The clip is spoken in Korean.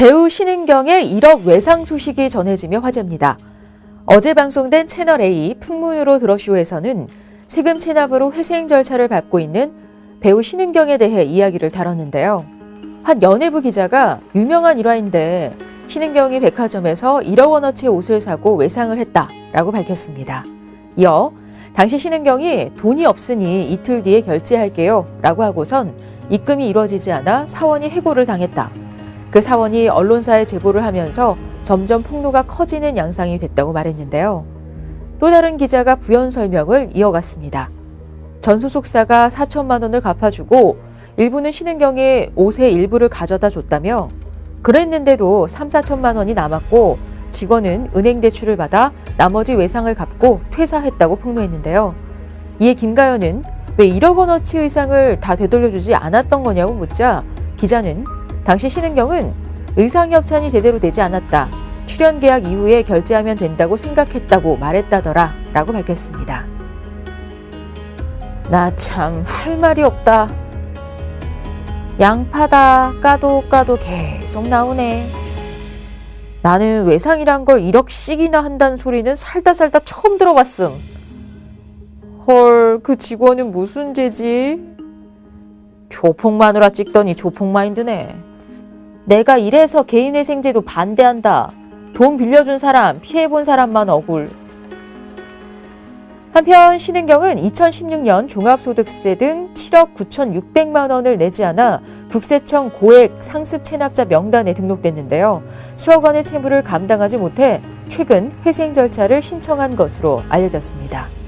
배우 신은경의 1억 외상 소식이 전해지며 화제입니다. 어제 방송된 채널A 풍문으로 들어쇼에서는 세금 체납으로 회생 절차를 밟고 있는 배우 신은경에 대해 이야기를 다뤘는데요. 한 연예부 기자가 유명한 일화인데 신은경이 백화점에서 1억 원어치 옷을 사고 외상을 했다라고 밝혔습니다. 이어 당시 신은경이 돈이 없으니 이틀 뒤에 결제할게요 라고 하고선 입금이 이루어지지 않아 사원이 해고를 당했다. 그 사원이 언론사에 제보를 하면서 점점 폭로가 커지는 양상이 됐다고 말했는데요. 또 다른 기자가 부연 설명을 이어갔습니다. 전 소속사가 4천만 원을 갚아주고 일부는 신은경이 옷의 일부를 가져다 줬다며 그랬는데도 3, 4천만 원이 남았고 직원은 은행 대출을 받아 나머지 외상을 갚고 퇴사했다고 폭로했는데요. 이에 김가연은 왜 1억 원어치 의상을 다 되돌려주지 않았던 거냐고 묻자 기자는 당시 신은경은 의상 협찬이 제대로 되지 않았다. 출연 계약 이후에 결제하면 된다고 생각했다고 말했다더라 라고 밝혔습니다. 나 참 할 말이 없다. 양파다 까도 까도 계속 나오네. 나는 외상이란 걸 1억씩이나 한다는 소리는 살다 살다 처음 들어봤음. 헐, 그 직원은 무슨 죄지? 조폭 마누라 찍더니 조폭 마인드네. 내가 이래서 개인회생제도 반대한다. 돈 빌려준 사람, 피해본 사람만 억울. 한편 신은경은 2016년 종합소득세 등 7억 9,600만 원을 내지 않아 국세청 고액 상습 체납자 명단에 등록됐는데요. 수억 원의 채무를 감당하지 못해 최근 회생 절차를 신청한 것으로 알려졌습니다.